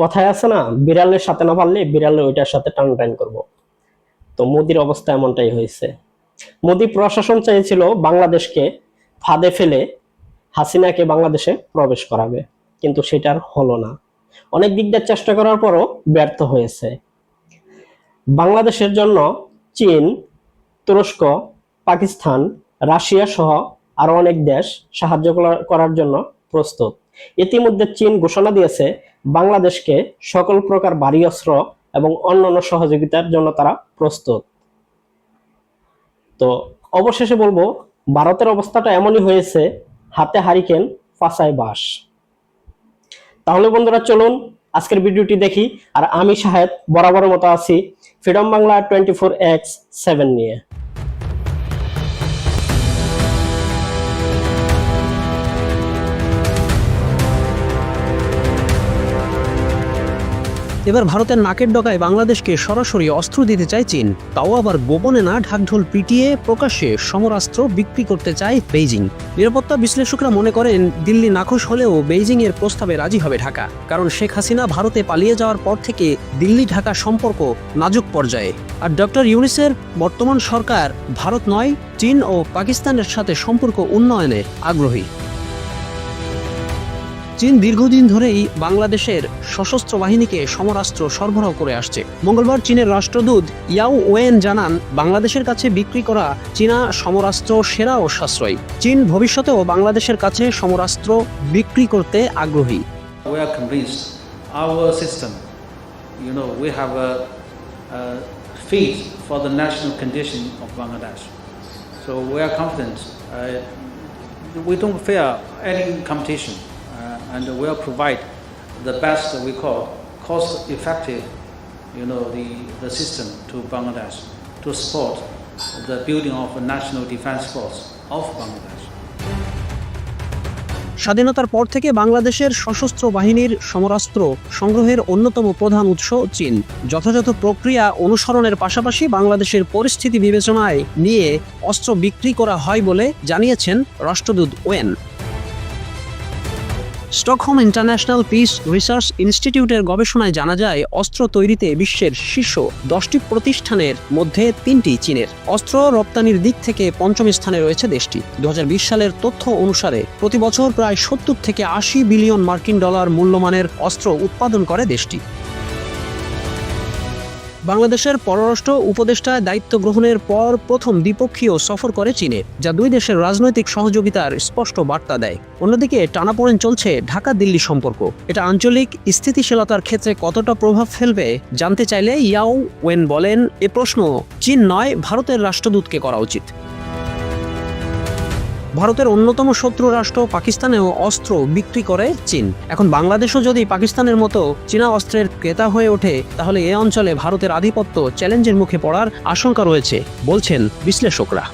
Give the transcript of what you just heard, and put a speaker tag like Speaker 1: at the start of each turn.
Speaker 1: কথায় আছে না, বিড়ালের সাথে না পারলে বিড়ালে ওইটার সাথে টান টান করব। তো মোদির অবস্থা এমনটাই হয়েছে। মোদি প্রশাসন চেয়েছিল বাংলাদেশকে ফাঁদে ফেলে হাসিনাকে বাংলাদেশে প্রবেশ করাবে, কিন্তু সেটার হলো না। অনেক দিক দিয়ে চেষ্টা করার পরও ব্যর্থ হয়েছে। বাংলাদেশের জন্য চীন, তুরস্ক, পাকিস্তান, রাশিয়া সহ আরও অনেক দেশ সাহায্য করার জন্য প্রস্তুত। ইতিমধ্যে চীন ঘোষণা দিয়েছে বাংলাদেশকে সকল প্রকার ভারী অস্ত্র এবং অন্যান্য সহযোগিতার জন্য তারা প্রস্তুত। তো অবশেষে বলব, ভারতের অবস্থাটা এমনই হয়েছে, হাতে হারিকেন পাশায় বাস তাহলে বন্ধুরা চলুন আজকের ভিডিওটি দেখি, আর আমি সাহেব বরাবরের মতো আছি, freedom Bangla twenty four X seven নিয়ে।
Speaker 2: এবার ভারতের নাকের ডগায় বাংলাদেশকে সরাসরি অস্ত্র দিতে চায় চীন। তাও আবার গোপনে না ঢাকঢোল পিটিয়ে প্রকাশ্যে সমরাস্ত্র বিক্রি করতে চায় বেইজিং। নিরাপত্তা বিশ্লেষকরা মনে করেন, দিল্লি নাখোশ হলেও বেইজিং এর প্রস্তাবে রাজি হবে ঢাকা। কারণ শেখ হাসিনা ভারতে পালিয়ে যাওয়ার পর থেকে দিল্লি ঢাকা সম্পর্ক নাজুক পর্যায়ে। আর ডক্টর ইউনিসের বর্তমান সরকার ভারত নয়, চীন ও পাকিস্তানের সাথে সম্পর্ক উন্নয়নে আগ্রহী। চীন দীর্ঘদিন ধরেই বাংলাদেশের সশস্ত্র বাহিনীকে সমরাস্ত্র সরবরাহ করে আসছে মঙ্গলবার চীনের রাষ্ট্রদূত ইয়াও ওয়েন জানান বাংলাদেশের কাছে বিক্রি করা চীনা সমরাস্ত্র সেরা ও সাশ্রয়ী চীন ভবিষ্যতেও বাংলাদেশের কাছে সমরাস্ত্র বিক্রি করতে আগ্রহী
Speaker 3: We for the national condition of Bangladesh. So we are confident. Uh, we don't fear any competition, and we'll provide the best we call cost-effective, you know, the, the system to Bangladesh to support the building of a national defense force of Bangladesh.
Speaker 2: স্বাধীনতার পর থেকে বাংলাদেশের সশস্ত্র বাহিনীর সমরাস্ত্র সংগ্রহের অন্যতম প্রধান উৎস চীন যথাযথ প্রক্রিয়া অনুসরণের পাশাপাশি বাংলাদেশের পরিস্থিতি বিবেচনায় নিয়ে অস্ত্র বিক্রি করা হয় বলে জানিয়েছেন রাষ্ট্রদূত Owen Stockholm international peace research ইনস্টিটিউটের গবেষণায় জানা যায়, অস্ত্র তৈরিতে বিশ্বের শীর্ষ দশটি প্রতিষ্ঠানের মধ্যে তিনটি চীনের। অস্ত্র রপ্তানির দিক থেকে পঞ্চম স্থানে রয়েছে দেশটি। দু হাজার বিশ সালের তথ্য অনুসারে, প্রতি বছর প্রায় সত্তর থেকে আশি বিলিয়ন মার্কিন ডলার মূল্যমানের অস্ত্র উৎপাদন করে দেশটি। বাংলাদেশের পররাষ্ট্র উপদেষ্টা দায়িত্ব গ্রহণের পর প্রথম দ্বিপক্ষীয় সফর করে চীনে, যা দুই দেশের রাজনৈতিক সহযোগিতার স্পষ্ট বার্তা দেয়। অন্যদিকে টানাপোড়েন চলছে ঢাকা দিল্লি সম্পর্ক। এটা আঞ্চলিক স্থিতিশীলতার ক্ষেত্রে কতটা প্রভাব ফেলবে জানতে চাইলে ইয়াও ওয়েন বলেন, এ প্রশ্ন চীন নয়, ভারতের রাষ্ট্রদূতকে করা উচিত। ভারতের অন্যতম শত্রু রাষ্ট্র পাকিস্তানেও অস্ত্র বিক্রি করে চীন। এখন বাংলাদেশও যদি পাকিস্তানের মতো চীনা অস্ত্রের ক্রেতা হয়ে ওঠে, তাহলে এ অঞ্চলে ভারতের আধিপত্য চ্যালেঞ্জের মুখে পড়ার আশঙ্কা রয়েছে, বলছেন বিশ্লেষকরা।